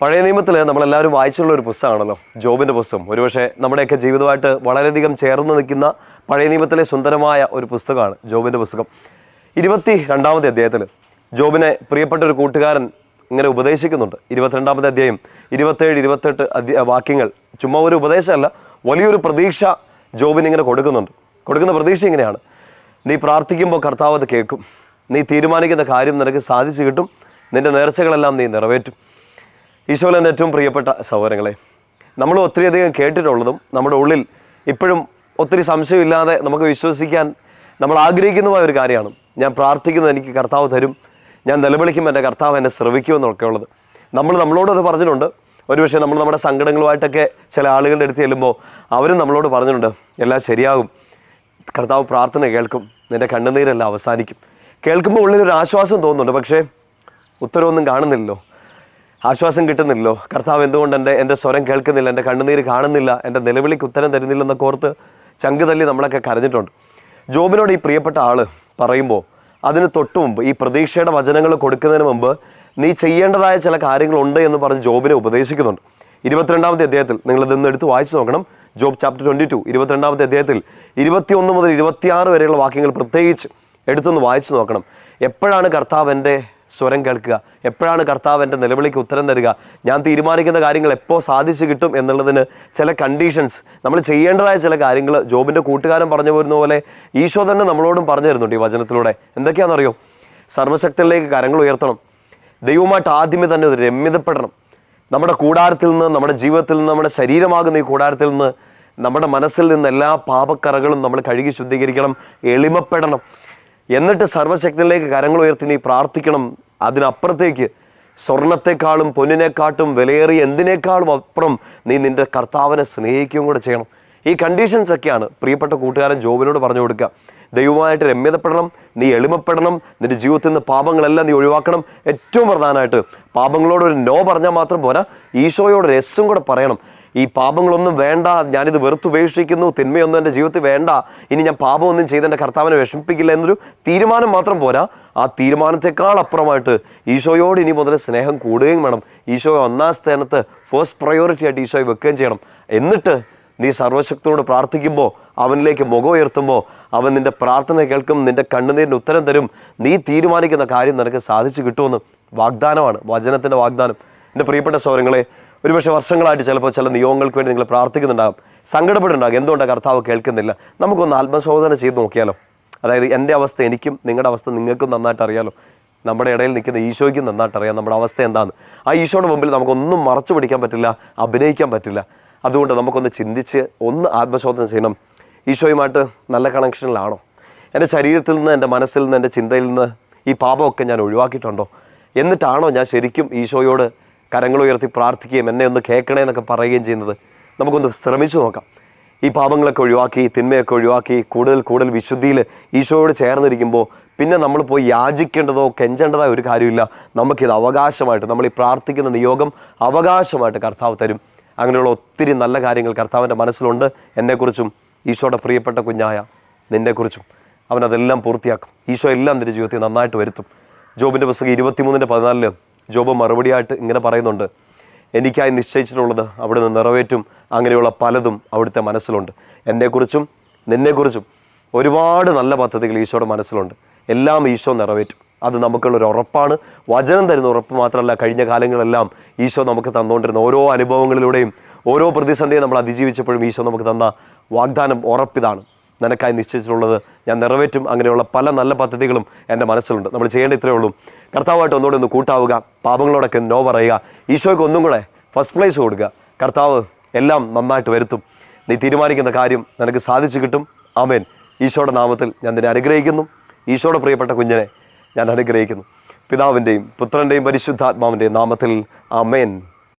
പഴയ നിയമത്തിൽ നമ്മളെല്ലാവരും വായിച്ചുള്ള ഒരു പുസ്തകമാണല്ലോ ജോബിന്റെ പുസ്തകം. ഒരുപക്ഷെ നമ്മുടെയൊക്കെ ജീവിതമായിട്ട് വളരെയധികം ചേർന്ന് നിൽക്കുന്ന പഴയ നിയമത്തിലെ സുന്ദരമായ ഒരു പുസ്തകമാണ് ജോബിന്റെ പുസ്തകം. ഇരുപത്തി രണ്ടാമത്തെ അധ്യായത്തിൽ ജോബിനെ പ്രിയപ്പെട്ട ഒരു കൂട്ടുകാരൻ ഇങ്ങനെ ഉപദേശിക്കുന്നുണ്ട്. ഇരുപത്തിരണ്ടാമത്തെ അധ്യായം ഇരുപത്തേഴ് ഇരുപത്തെട്ട് അധ്യ വാക്യങ്ങൾ ചുമ്മാ ഒരു ഉപദേശമല്ല വലിയൊരു പ്രതീക്ഷ ജോബിന് ഇങ്ങനെ കൊടുക്കുന്നുണ്ട്. കൊടുക്കുന്ന പ്രതീക്ഷ ഇങ്ങനെയാണ്. നീ പ്രാർത്ഥിക്കുമ്പോൾ കർത്താവ് അത് കേൾക്കും. നീ തീരുമാനിക്കുന്ന കാര്യം നിനക്ക് സാധിച്ചു കിട്ടും. നിന്റെ നേർച്ചകളെല്ലാം നീ നിറവേറ്റും. ഈശോയിൽ എന്റെ ഏറ്റവും പ്രിയപ്പെട്ട സഹോദരങ്ങളെ നമ്മൾ ഒത്തിരിയധികം കേട്ടിട്ടുള്ളതും നമ്മുടെ ഉള്ളിൽ ഇപ്പോഴും ഒത്തിരി സംശയമില്ലാതെ നമുക്ക് വിശ്വസിക്കാൻ നമ്മൾ ആഗ്രഹിക്കുന്നതുമായ ഒരു കാര്യമാണ്. ഞാൻ പ്രാർത്ഥിക്കുന്നത് എനിക്ക് കർത്താവ് തരും. ഞാൻ നിലവിളിക്കും എന്റെ കർത്താവ് എന്നെ ശ്രവിക്കുമെന്നൊക്കെ ഉള്ളത്. നമ്മൾ നമ്മളോട് പറഞ്ഞിട്ടുണ്ട്. ഒരു പക്ഷേ നമ്മൾ നമ്മുടെ സങ്കടങ്ങളുമായിട്ടൊക്കെ ചില ആളുകളുടെ അടുത്ത് ചെല്ലുമ്പോൾ അവരും നമ്മളോട് പറഞ്ഞിട്ടുണ്ട് എല്ലാം ശരിയാകും. കർത്താവ് പ്രാർത്ഥന കേൾക്കും. നിന്റെ കണ്ണുനീരെല്ലാം അവസാനിക്കും. കേൾക്കുമ്പോൾ ഉള്ളിലൊരു ആശ്വാസം തോന്നുന്നുണ്ട്. പക്ഷേ ഉത്തരവൊന്നും കാണുന്നില്ലല്ലോ. ആശ്വാസം കിട്ടുന്നില്ലല്ലോ കർത്താവ് എന്തുകൊണ്ട് എന്റെ എന്റെ സ്വരം കേൾക്കുന്നില്ല എന്റെ കണ്ണുനീര് കാണുന്നില്ല എന്റെ നിലവിളിക്ക് ഉത്തരം തരുന്നില്ലെന്നൊക്കെ ഓർത്ത് ചങ്ക് തല്ലി നമ്മളൊക്കെ കരഞ്ഞിട്ടുണ്ട്. ജോബിനോട് ഈ പ്രിയപ്പെട്ട ആൾ പറയുമ്പോൾ അതിന് തൊട്ടു മുമ്പ് ഈ പ്രതീക്ഷയുടെ വചനങ്ങൾ കൊടുക്കുന്നതിന് മുമ്പ് നീ ചെയ്യേണ്ടതായ ചില കാര്യങ്ങളുണ്ട് എന്ന് പറഞ്ഞ് ജോബിനെ ഉപദേശിക്കുന്നുണ്ട്. ഇരുപത്തിരണ്ടാമത്തെ അധ്യായത്തിൽ നിങ്ങൾ ഇതൊന്ന് എടുത്ത് വായിച്ചു നോക്കണം. ജോബ് ചാപ്റ്റർ ട്വന്റി ടു ഇരുപത്തിരണ്ടാമത്തെ അധ്യായത്തിൽ ഇരുപത്തിയൊന്ന് മുതൽ ഇരുപത്തിയാറ് വരെയുള്ള വാക്യങ്ങൾ പ്രത്യേകിച്ച് എടുത്തൊന്ന് വായിച്ചു നോക്കണം. എപ്പോഴാണ് കർത്താവ് എന്റെ സ്വരം കേൾക്കുക. എപ്പോഴാണ് കർത്താവ് എന്റെ നിലവിളിക്ക് ഉത്തരം തരിക? ഞാൻ തീരുമാനിക്കുന്ന കാര്യങ്ങൾ എപ്പോൾ സാധിച്ചു കിട്ടും എന്നുള്ളതിന് ചില കണ്ടീഷൻസ് നമ്മൾ ചെയ്യേണ്ടതായ ചില കാര്യങ്ങൾ ജോബിന്റെ കൂട്ടുകാരൻ പറഞ്ഞു പോരുന്ന പോലെ ഈശോ തന്നെ നമ്മളോടും പറഞ്ഞു തരുന്നുണ്ട് ഈ വചനത്തിലൂടെ. എന്തൊക്കെയാണെന്നറിയോ? സർവശക്തനിലേക്ക് കരങ്ങൾ ഉയർത്തണം. ദൈവമായിട്ട് ആദ്യമേ തന്നെ രമ്യതപ്പെടണം. നമ്മുടെ കൂടാരത്തിൽ നിന്ന് നമ്മുടെ ജീവിതത്തിൽ നിന്ന് നമ്മുടെ ശരീരമാകുന്ന ഈ കൂടാരത്തിൽ നിന്ന് നമ്മുടെ മനസ്സിൽ നിന്ന് എല്ലാ പാപക്കറകളും നമ്മൾ കഴുകി ശുദ്ധീകരിക്കണം എളിമപ്പെടണം. എന്നിട്ട് സർവശക്തനിലേക്ക് കരങ്ങൾ ഉയർത്തി നീ പ്രാർത്ഥിക്കണം. അതിനപ്പുറത്തേക്ക് സ്വർണത്തെക്കാളും പൊന്നിനെക്കാട്ടും വിലയേറിയ എന്തിനേക്കാളും അപ്പുറം നീ നിന്റെ കർത്താവിനെ സ്നേഹിക്കുകയും കൂടെ ചെയ്യണം. ഈ കണ്ടീഷൻസ് ഒക്കെയാണ് പ്രിയപ്പെട്ട കൂട്ടുകാരൻ ജോബിനോട് പറഞ്ഞു കൊടുക്കുക. ദൈവമായിട്ട് രമ്യതപ്പെടണം നീ എളിമപ്പെടണം നിന്റെ ജീവിതത്തിൽ നിന്ന് പാപങ്ങളെല്ലാം നീ ഒഴിവാക്കണം. ഏറ്റവും പ്രധാനമായിട്ട് പാപങ്ങളോട് ഒരു നോ പറഞ്ഞാൽ മാത്രം പോരാ ഈശോയോട് രസം കൂടെ പറയണം. ഈ പാപങ്ങളൊന്നും വേണ്ട. ഞാനിത് വെറുത്തുപേക്ഷിക്കുന്നു. തിന്മയൊന്നും എന്റെ ജീവിതത്തിൽ വേണ്ട. ഇനി ഞാൻ പാപമൊന്നും ചെയ്ത് എന്റെ കർത്താവിനെ വിഷമിപ്പിക്കില്ല എന്നൊരു തീരുമാനം മാത്രം പോരാ. ആ തീരുമാനത്തെക്കാൾ അപ്പുറമായിട്ട് ഈശോയോട് ഇനി മുതൽ സ്നേഹം കൂടുകയും വേണം. ഈശോ ഒന്നാം സ്ഥാനത്ത് ഫസ്റ്റ് പ്രയോറിറ്റി ആയിട്ട് ഈശോയെ വെക്കുകയും ചെയ്യണം. എന്നിട്ട് നീ സർവശക്തനോട് പ്രാർത്ഥിക്കുമ്പോൾ അവനിലേക്ക് മുഖം ഉയർത്തുമ്പോൾ അവൻ നിന്റെ പ്രാർത്ഥന കേൾക്കും നിന്റെ കണ്ണുനീരിന് ഉത്തരം തരും. നീ തീരുമാനിക്കുന്ന കാര്യം നിനക്ക് സാധിച്ചു കിട്ടുമെന്ന് വാഗ്ദാനമാണ് വചനത്തിന്റെ വാഗ്ദാനം. എന്റെ പ്രിയപ്പെട്ട സൗരങ്ങളെ ഒരുപക്ഷെ വർഷങ്ങളായിട്ട് ചിലപ്പോൾ ചില നിയോഗങ്ങൾക്ക് വേണ്ടി നിങ്ങൾ പ്രാർത്ഥിക്കുന്നുണ്ടാകും. സങ്കടപ്പെടുന്നുണ്ടാകും. എന്തുകൊണ്ടാണ് കർത്താവ് കേൾക്കുന്നില്ല? നമുക്കൊന്ന് ആത്മശോധന ചെയ്ത് നോക്കിയാലോ? അതായത് എന്റെ അവസ്ഥ എനിക്കും നിങ്ങളുടെ അവസ്ഥ നിങ്ങൾക്കും നന്നായിട്ട് അറിയാലോ? നമ്മുടെ ഇടയിൽ നിൽക്കുന്ന ഈശോയ്ക്കും നന്നായിട്ട് അറിയാം. നമ്മുടെ അവസ്ഥ എന്താണ് ആ ഈശോയുടെ മുമ്പിൽ നമുക്കൊന്നും മറച്ചു പിടിക്കാൻ പറ്റില്ല അഭിനയിക്കാൻ പറ്റില്ല. അതുകൊണ്ട് നമുക്കൊന്ന് ചിന്തിച്ച് ഒന്ന് ആത്മശോധന ചെയ്യണം. ഈശോയുമായിട്ട് നല്ല കണക്ഷനിലാണോ എന്റെ ശരീരത്തിൽ നിന്ന് എന്റെ മനസ്സിൽ നിന്ന് എന്റെ ചിന്തയിൽ നിന്ന് ഈ പാപമൊക്കെ ഞാൻ ഒഴിവാക്കിയിട്ടുണ്ടോ? എന്നിട്ടാണോ ഞാൻ ശരിക്കും ഈശോയോട് കരങ്ങൾ ഉയർത്തി പ്രാർത്ഥിക്കുകയും എന്നെ ഒന്ന് കേൾക്കണേ എന്നൊക്കെ പറയുകയും ചെയ്യുന്നത് നമുക്കൊന്ന് ശ്രമിച്ചു നോക്കാം. ഈ പാപങ്ങളൊക്കെ ഒഴിവാക്കി തിന്മയൊക്കെ ഒഴിവാക്കി കൂടുതൽ കൂടുതൽ വിശുദ്ധിയിൽ ഈശോയോട് ചേർന്നിരിക്കുമ്പോൾ പിന്നെ നമ്മൾ പോയി യാചിക്കേണ്ടതോ കെഞ്ചേണ്ടതായ ഒരു കാര്യമില്ല. നമുക്കിത് അവകാശമായിട്ട് നമ്മൾ ഈ പ്രാർത്ഥിക്കുന്ന നിയോഗം അവകാശമായിട്ട് കർത്താവ് തരും. അങ്ങനെയുള്ള ഒത്തിരി നല്ല കാര്യങ്ങൾ കർത്താവിന്റെ മനസ്സിലുണ്ട്. എന്നെക്കുറിച്ചും ഈശോയുടെ പ്രിയപ്പെട്ട കുഞ്ഞായ നിന്നെക്കുറിച്ചും. അവനതെല്ലാം പൂർത്തിയാക്കും. ഈശോ എല്ലാം നിന്റെ ജീവിതത്തിൽ നന്നായിട്ട് വരുത്തും. ജോബിന്റെ പുസ്തകം ഇരുപത്തിമൂന്നിന്റെ പതിനാലിൽ ജോബ് മറുപടിയായിട്ട് ഇങ്ങനെ പറയുന്നുണ്ട്. എനിക്കായി നിശ്ചയിച്ചിട്ടുള്ളത് അവിടുന്ന് നിറവേറ്റും. അങ്ങനെയുള്ള പലതും അവിടുത്തെ മനസ്സിലുണ്ട്. എന്നെക്കുറിച്ചും നിന്നെക്കുറിച്ചും ഒരുപാട് നല്ല പദ്ധതികൾ ഈശോയുടെ മനസ്സിലുണ്ട്. എല്ലാം ഈശോ നിറവേറ്റും. അത് നമുക്കുള്ളൊരു ഉറപ്പാണ്. വചനം തരുന്ന ഉറപ്പ് മാത്രമല്ല കഴിഞ്ഞ കാലങ്ങളെല്ലാം ഈശോ നമുക്ക് തന്നുകൊണ്ടിരുന്ന ഓരോ അനുഭവങ്ങളിലൂടെയും ഓരോ പ്രതിസന്ധിയും നമ്മൾ അതിജീവിച്ചപ്പോഴും ഈശോ നമുക്ക് തന്ന വാഗ്ദാനം ഉറപ്പിതാണ്. നിനക്കായി നിശ്ചയിച്ചിട്ടുള്ളത് ഞാൻ നിറവേറ്റും അങ്ങനെയുള്ള പല നല്ല പദ്ധതികളും എന്റെ മനസ്സിലുണ്ട്. നമ്മൾ ചെയ്യേണ്ട ഇത്രയേ ഉള്ളൂ. കർത്താവായിട്ട് ഒന്നുകൂടെ ഒന്ന് കൂട്ടാവുക. പാപങ്ങളോടൊക്കെ നോ പറയുക. ഈശോയ്ക്ക് ഒന്നും കൂടെ ഫസ്റ്റ് പ്ലേസ് കൊടുക്കുക. കർത്താവ് എല്ലാം നന്നായിട്ട് വരുത്തും. നീ തീരുമാനിക്കുന്ന കാര്യം നിനക്ക് സാധിച്ചു കിട്ടും. ആമേൻ. ഈശോയുടെ നാമത്തിൽ ഞാൻ നിന്നെ അനുഗ്രഹിക്കുന്നു. ഈശോയുടെ പ്രിയപ്പെട്ട കുഞ്ഞിനെ ഞാൻ അനുഗ്രഹിക്കുന്നു. പിതാവിന്റെയും പുത്രന്റെയും പരിശുദ്ധാത്മാവിന്റെയും നാമത്തിൽ ആമേൻ.